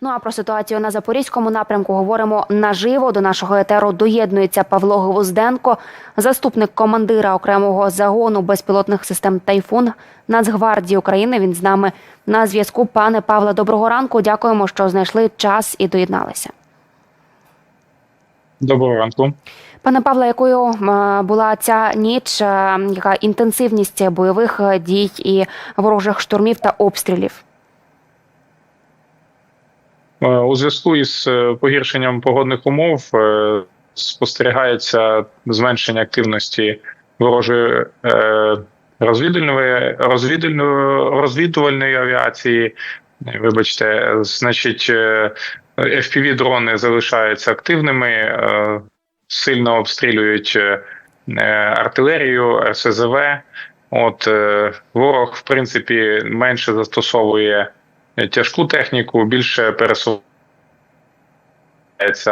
Ну а про ситуацію на запорізькому напрямку говоримо наживо. До нашого етеру доєднується Павло Гвозденко, заступник командира окремого загону безпілотних систем Тайфун Нацгвардії України. Він з нами на зв'язку. Пане Павле, доброго ранку. Дякуємо, що знайшли час і доєдналися. Доброго ранку. Пане Павле, якою е, була ця ніч? е, Яка інтенсивність бойових е, дій і ворожих штурмів та обстрілів? Е, У зв'язку із е, погіршенням погодних умов е, спостерігається зменшення активності ворожої розвідувальної розвідувальної авіації. Вибачте, значить, fpv дрони залишаються активними, сильно обстрілюють артилерію, РСЗВ. От ворог, в принципі, менше застосовує тяжку техніку, більше пересувається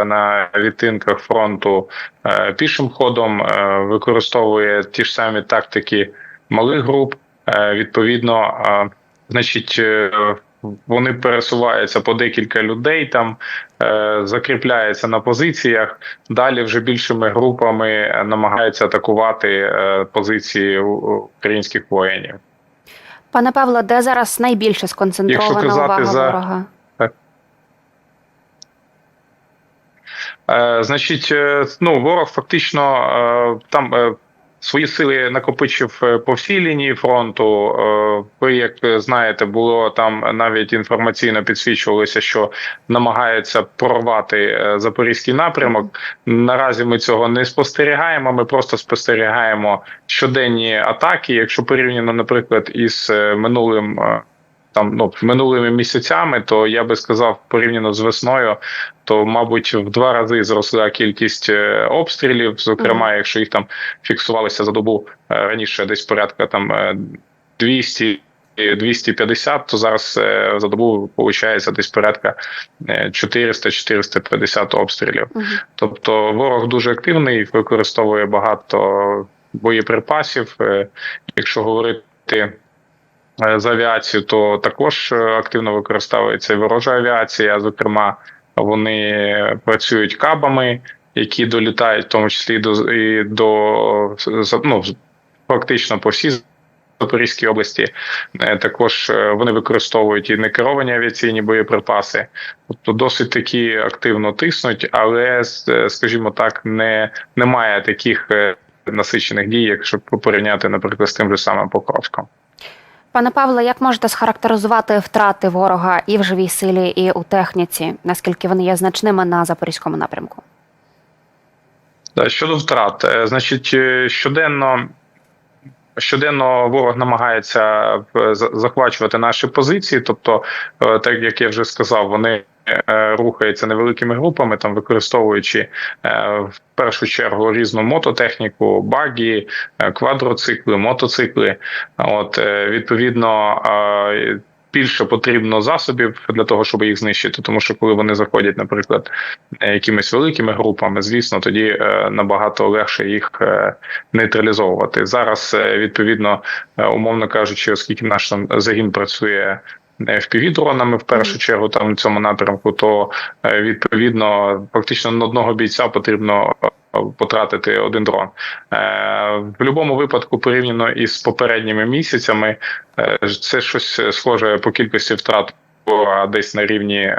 на відтинках фронту е, пішим ходом, е, використовує ті ж самі тактики малих груп. Е, Відповідно, значить, вони пересуваються по декілька людей, там закріпляються на позиціях. Далі вже більшими групами намагаються атакувати позиції українських воїнів. Пане Павло, де зараз найбільше сконцентрована Якщо увага за- ворога? Е, Значить, е, ну ворог фактично е, там свої сили накопичив е, по всій лінії фронту. Е, Ви як знаєте, було там навіть інформаційно підсвічувалося, що намагається прорвати е, запорізький напрямок. Наразі ми цього не спостерігаємо. Ми просто спостерігаємо щоденні атаки. Якщо порівняно, наприклад, із минулим. Е, Там ну минулими місяцями, то я би сказав, порівняно з весною, то мабуть в два рази зросла кількість е, обстрілів. Зокрема, якщо їх там фіксувалося за добу е, раніше, десь порядка там е, 200 і 250, то зараз е, за добу виходить десь порядка е, 400-450 обстрілів. Мгм. Тобто ворог дуже активний, використовує багато боєприпасів. Е, Якщо говорити е, за авіацію, то також е, активно використовується і ворожа авіація. Зокрема, вони працюють кабами, які долітають, в тому числі до і до ну, фактично по всій Запорізькій області. Е, Також вони використовують і некеровані авіаційні боєприпаси, тобто досить таки активно тиснуть, але скажімо так, не немає таких насичених дій, якщо порівняти, наприклад, з тим же самим Покровськом. Пане Павле, як можете схарактеризувати втрати ворога і в живій силі, і у техніці? Наскільки вони є значними на запорізькому напрямку? Щодо втрат, е, значить, е, щоденно. Щоденно ворог намагається е, захвачувати наші позиції, тобто, так як я вже сказав, вони е, рухаються невеликими групами, там використовуючи е, в першу чергу різну мототехніку, багі, е, квадроцикли, мотоцикли. От відповідно. Більше потрібно засобів для того, щоб їх знищити, тому що коли вони заходять, наприклад, якимись великими групами, звісно, тоді набагато легше їх нейтралізовувати. Зараз відповідно, умовно кажучи, оскільки наш загін працює fpv дронами в першу чергу там в цьому напрямку, то е, відповідно фактично на одного бійця потрібно е, потратити один дрон. Е, В будь-якому випадку, порівняно із попередніми місяцями, це щось схоже по кількості втрат десь на рівні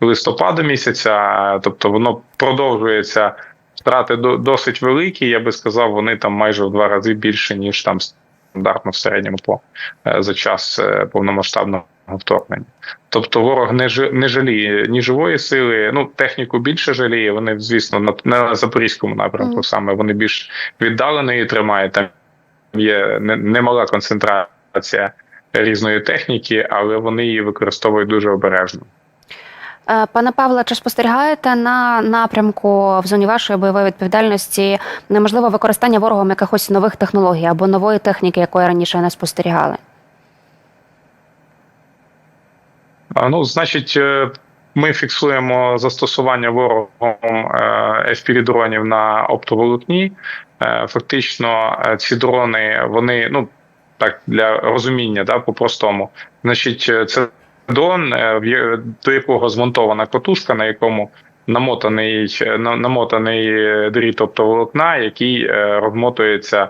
листопада місяця, тобто воно продовжується. Втрати до- досить великі, я би сказав, вони там майже в два рази більше, ніж там стандартно в середньому по е, за час е, повномасштабного вторгнення. Тобто ворог не жи- не жаліє ні живої сили, ну техніку більше жаліє. Вони, звісно, на, на запорізькому напрямку саме вони більш віддалено її тримають. Там є не- немала концентрація різної техніки, але вони її використовують дуже обережно. Е, Пане Павле, чи спостерігаєте на напрямку в зоні вашої бойової відповідальності неможливо використання ворогом якихось нових технологій або нової техніки, якої раніше не спостерігали? Ну, значить, е, ми фіксуємо застосування ворогом fpv дронів на оптоволокні. Е, Фактично, е, ці дрони, вони ну так для розуміння, да, по-простому. Значить, е, це дрон, е, до якого змонтована котушка, на якому намотаний е, на- намотаний е, дріт оптоволокна, який е, розмотується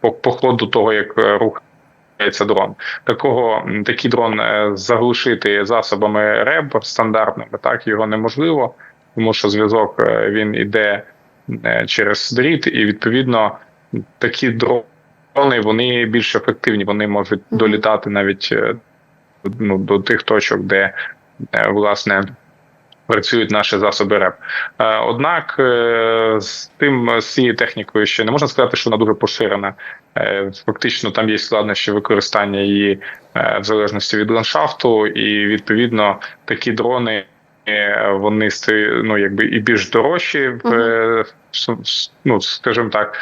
по, по ходу того, як рухається дрон. Такого такий дрон заглушити засобами РЕБ стандартними, так його неможливо, тому що зв'язок він іде через дріт, і відповідно такі дрони вони більш ефективні. Вони можуть долітати навіть ну, до тих точок, де е, власне. Працюють наші засоби РЕП. Е, Однак е, з тим з цією технікою ще не можна сказати, що вона дуже поширена. Фактично, там є складнощі використання її в залежності від ландшафту, і відповідно такі дрони вони ну якби і більш дорожчі, в, ну скажімо так.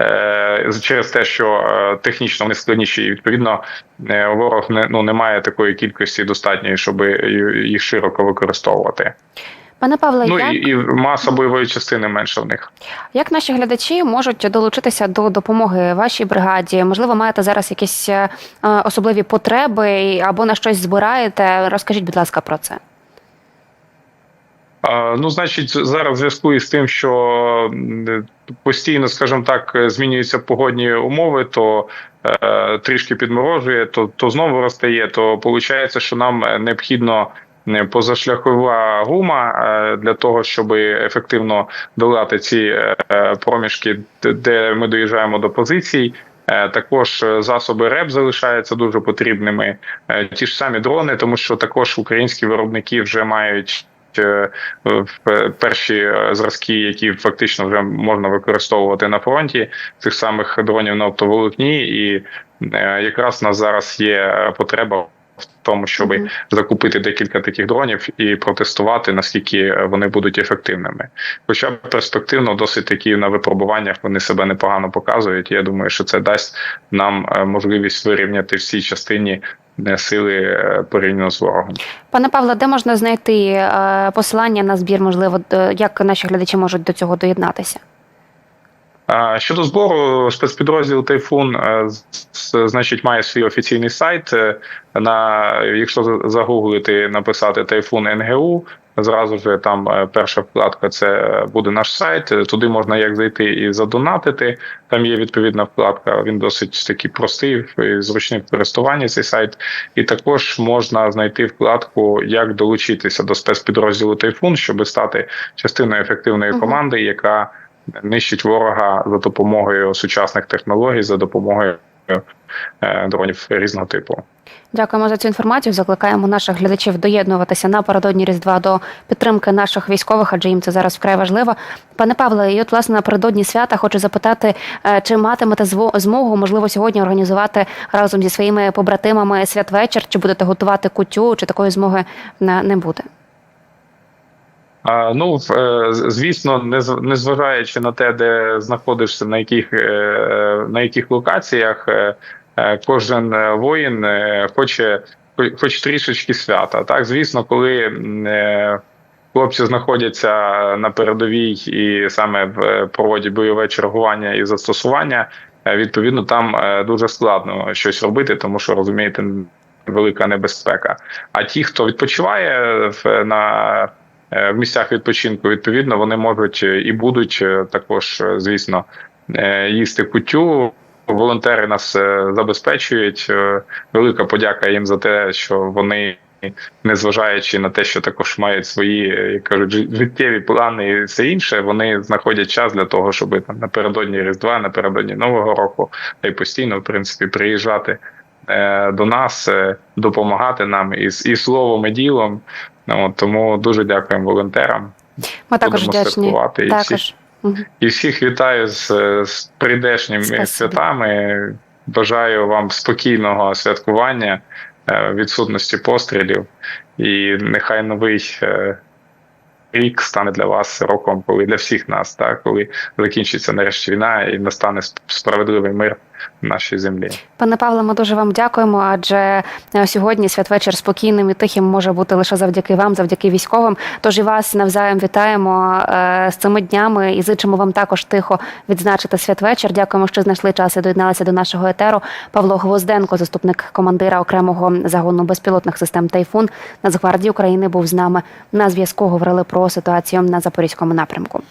Е, Через те, що е, технічно вони складніші, і відповідно е, ворог не ну не має такої кількості достатньої, щоб їх широко використовувати. Пане Павле, Ну як, і, і маса бойової частини менше в них. як наші глядачі можуть долучитися до допомоги вашій бригаді? Можливо, маєте зараз якісь особливі потреби або на щось збираєте? Розкажіть, будь ласка, про це. Ну, значить, зараз в зв'язку із тим, що постійно, скажімо так, змінюються погодні умови, то е, трішки підморожує, то, то знову розтає. То виходить, що нам необхідно е, позашляхова гума е, для того, щоб ефективно долати ці е, проміжки, де- ми доїжджаємо до позицій. Також засоби РЕП залишаються дуже потрібними. Ті ж самі дрони, тому що також українські виробники вже мають перші е, зразки, які фактично вже можна використовувати на фронті цих самих дронів на оптоволокні, і е, якраз нас зараз є потреба в тому, щоб Мгм. закупити декілька таких дронів і протестувати, наскільки вони будуть ефективними. Хоча перспективно досить такі на випробуваннях вони себе непогано показують. Я думаю, що це дасть нам е, можливість вирівняти всі частині е, сили е, порівняно з ворогом. Пане Павло, де можна знайти е, посилання на збір? Можливо, як наші глядачі можуть до цього доєднатися? Щодо збору, спецпідрозділ Тайфун е, значить має свій офіційний сайт. На якщо за- загуглити, написати Тайфун НГУ, зразу ж там е, перша вкладка це буде наш сайт. Е, Туди можна як зайти і задонатити. Там є відповідна вкладка. Він досить такий простий і зручний в користуванні цей сайт. І також можна знайти вкладку, як долучитися до спецпідрозділу Тайфун, щоб стати частиною ефективної команди, яка нищить ворога за допомогою сучасних технологій, за допомогою е, дронів різного типу. Дякуємо за цю інформацію. Закликаємо наших глядачів доєднуватися напередодні Різдва до підтримки наших військових, адже їм це зараз вкрай важливо. Пане Павле, і от власне напередодні свята хочу запитати, е, чи матимете змогу, можливо, сьогодні організувати разом зі своїми побратимами святвечір, чи будете готувати кутю, чи такої змоги не не буде? Ну, е, звісно, незважаючи на те, де знаходишся, на яких, е, на яких локаціях, е, кожен воїн хоче хоч трішечки свята. Так, звісно, коли хлопці знаходяться на передовій і саме в проводять бойове чергування і застосування, відповідно, там дуже складно щось робити, тому що розумієте, велика небезпека. А ті, хто відпочиває на в місцях відпочинку, відповідно, вони можуть е, і будуть е, також, е, звісно, е, їсти кутю. Волонтери нас е, забезпечують. Е, Велика подяка їм за те, що вони, незважаючи на те, що також мають свої е, як кажуть, життєві плани і все інше, вони знаходять час для того, щоб там напередодні Різдва, напередодні Нового року, та й постійно, в принципі, приїжджати е, до нас, е, допомагати нам і, і словом, і ділом. Ну, тому дуже дякуємо волонтерам. Ми також Будемо вдячні. і всіх, Також Мгм. і всіх вітаю з, з прийдешніми Спасибі. святами. Бажаю вам спокійного святкування, е, відсутності пострілів, і нехай новий е, рік стане для вас роком, коли для всіх нас, так, коли закінчиться нарешті війна і настане справедливий мир нашій землі. Пане Павле, ми дуже вам дякуємо. Адже е, сьогодні святвечір спокійним і тихим може бути лише завдяки вам, завдяки військовим. Тож і вас навзаєм вітаємо е, з цими днями і зичимо вам також тихо відзначити святвечір. Дякуємо, що знайшли час і доєдналися до нашого етеру. Павло Гвозденко, заступник командира окремого загону безпілотних систем Тайфун Нацгвардії України, був з нами на зв'язку. Говорили про ситуацію на запорізькому напрямку.